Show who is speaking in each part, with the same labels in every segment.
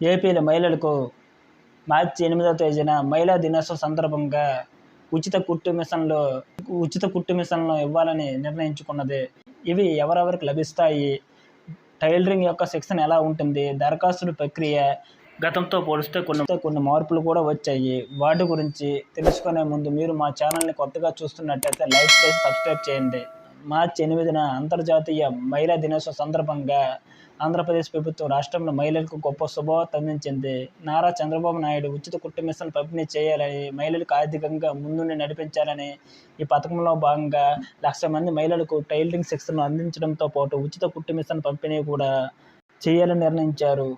Speaker 1: ఏపీలో మహిళలకు మార్చి ఎనిమిదవ తేదీన మహిళా దినోత్సవం సందర్భంగా ఉచిత కుట్టు మిషన్లు ఉచిత కుట్టు మిషన్లు ఇవ్వాలని నిర్ణయించుకున్నది. ఇవి ఎవరెవరికి లభిస్తాయి? టైలరింగ్ యొక్క శిక్షణ ఎలా ఉంటుంది? దరఖాస్తుల ప్రక్రియ గతంతో పోలిస్తే కొన్ని కొన్ని మార్పులు కూడా వచ్చాయి. వాటి గురించి తెలుసుకునే ముందు మీరు మా ఛానల్ని కొత్తగా చూస్తున్నట్టయితే లైక్ చేసి సబ్స్క్రైబ్ చేయండి. మార్చి ఎనిమిదిన అంతర్జాతీయ మహిళా దినోత్సవం సందర్భంగా ఆంధ్రప్రదేశ్ ప్రభుత్వం రాష్ట్రంలో మహిళలకు గొప్ప శుభవార్త అందించింది. నారా చంద్రబాబు నాయుడు ఉచిత కుట్టు మిషన్ పంపిణీ చేయాలని మహిళలకు ఆర్థికంగా ముందుండి నడిపించాలని ఈ పథకంలో భాగంగా లక్ష మంది మహిళలకు టైలరింగ్ శిక్షణ అందించడంతో పాటు ఉచిత కుట్టు మిషన్ పంపిణీ కూడా చేయాలని నిర్ణయించారు.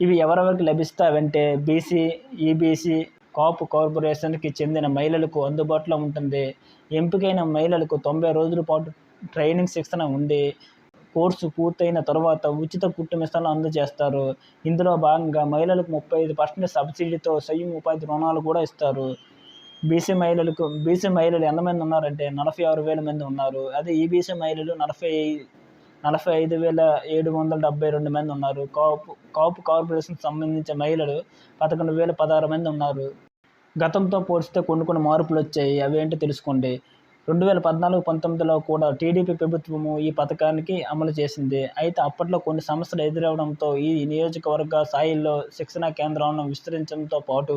Speaker 1: ఇవి ఎవరెవరికి లభిస్తావంటే బీసీ ఈబీసీ కాపు కార్పొరేషన్కి చెందిన మహిళలకు అందుబాటులో ఉంటుంది. ఎంపికైన మహిళలకు తొంభై రోజుల పాటు ట్రైనింగ్ శిక్షణ ఉండి కోర్సు పూర్తయిన తర్వాత ఉచిత కుట్టు మిషన్లు అందజేస్తారు. ఇందులో భాగంగా మహిళలకు ముప్పై ఐదు పర్సెంట్ సబ్సిడీతో స్వయం ఉపాధి రుణాలు కూడా ఇస్తారు. బీసీ మహిళలకు బీసీ మహిళలు ఎంతమంది ఉన్నారంటే నలభై ఆరు వేల మంది ఉన్నారు. అదే ఈబీసీ మహిళలు నలభై నలభై ఐదు వేల ఏడు వందల డెబ్బై రెండు మంది ఉన్నారు. కాపు కాపు కార్పొరేషన్ సంబంధించిన మహిళలు పదకొండు వేల పదహారు మంది ఉన్నారు. గతంతో పోలిస్తే కొన్ని కొన్ని మార్పులు వచ్చాయి. అవేంటో తెలుసుకోండి. రెండు వేల పద్నాలుగు పంతొమ్మిదిలో కూడా టీడీపీ ప్రభుత్వము ఈ పథకానికి అమలు చేసింది. అయితే అప్పట్లో కొన్ని సమస్యలు ఎదురవడంతో ఈ నియోజకవర్గ స్థాయిల్లో శిక్షణా కేంద్రాలను విస్తరించడంతో పాటు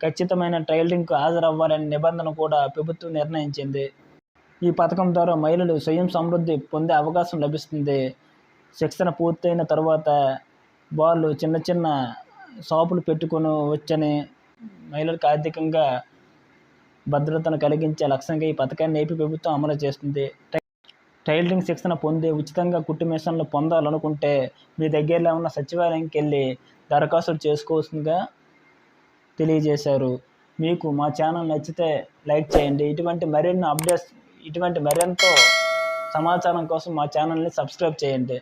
Speaker 1: ఖచ్చితమైన ట్రైలింగ్కు హాజరవ్వాలనే నిబంధన కూడా ప్రభుత్వం నిర్ణయించింది. ఈ పథకం ద్వారా మహిళలు స్వయం సమృద్ధి పొందే అవకాశం లభిస్తుంది. శిక్షణ పూర్తయిన తర్వాత వాళ్ళు చిన్న చిన్న షాపులు పెట్టుకుని వచ్చని మహిళలకు ఆర్థికంగా భద్రతను కలిగించే లక్ష్యంగా ఈ పథకాన్ని ఏపీ ప్రభుత్వం అమలు చేస్తుంది. టైలరింగ్ శిక్షణ పొంది ఉచితంగా కుట్టు మిషన్లు పొందాలనుకుంటే మీ దగ్గరలో ఉన్న సచివాలయంకి వెళ్ళి దరఖాస్తులు చేసుకోవాల్సిందిగా తెలియజేశారు. మీకు మా ఛానల్ నచ్చితే లైక్ చేయండి. ఇటువంటి మరిన్ని అప్డేట్స్ ఇటువంటి మరెంతో సమాచారం కోసం మా ఛానల్ని సబ్స్క్రైబ్ చేయండి.